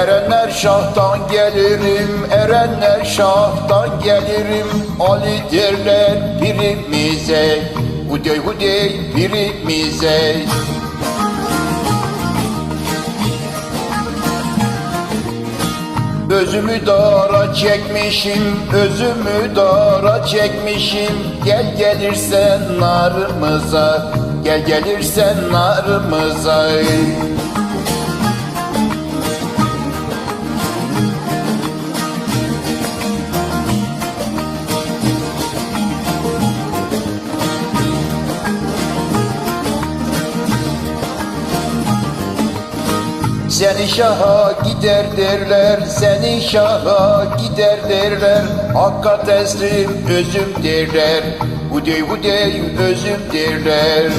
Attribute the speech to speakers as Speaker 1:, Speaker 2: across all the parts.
Speaker 1: Erenler şahtan gelirim, erenler şahtan gelirim. Ali derler birimize, hudey hudey birimize. Özümü dara çekmişim, özümü dara çekmişim. Gel gelirsen narımıza, gel gelirsen narımıza Seni şaha gider derler, seni şaha gider derler. Hakka teslim özüm derler, hudey hudey özüm derler.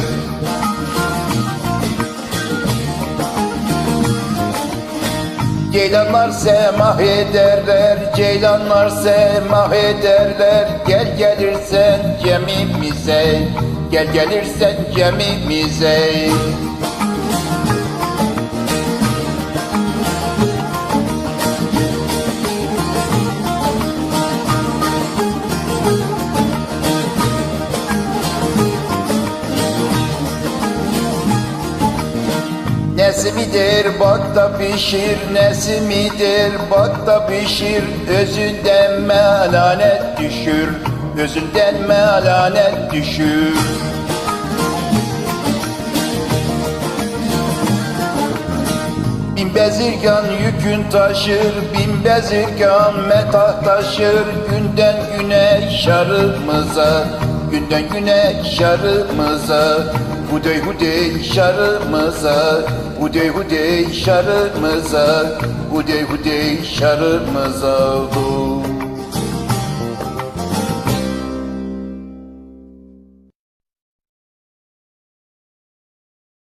Speaker 1: Ceylanlar semah ederler, ceylanlar semah ederler. Gel gelirsen cemimize, gel gelirsen cemimize Nesi midir? Bak da pişir, nesi midir? Bak da pişir. Özünden melanet düşür, özünden melanet düşür. Bin bezirgan yükün taşır, bin bezirgan metah taşır. Günden güne şarımıza, günden güne şarımıza Hudey hudey şarımıza, hudey hudey şarımıza Hudey hudey şarımıza. dur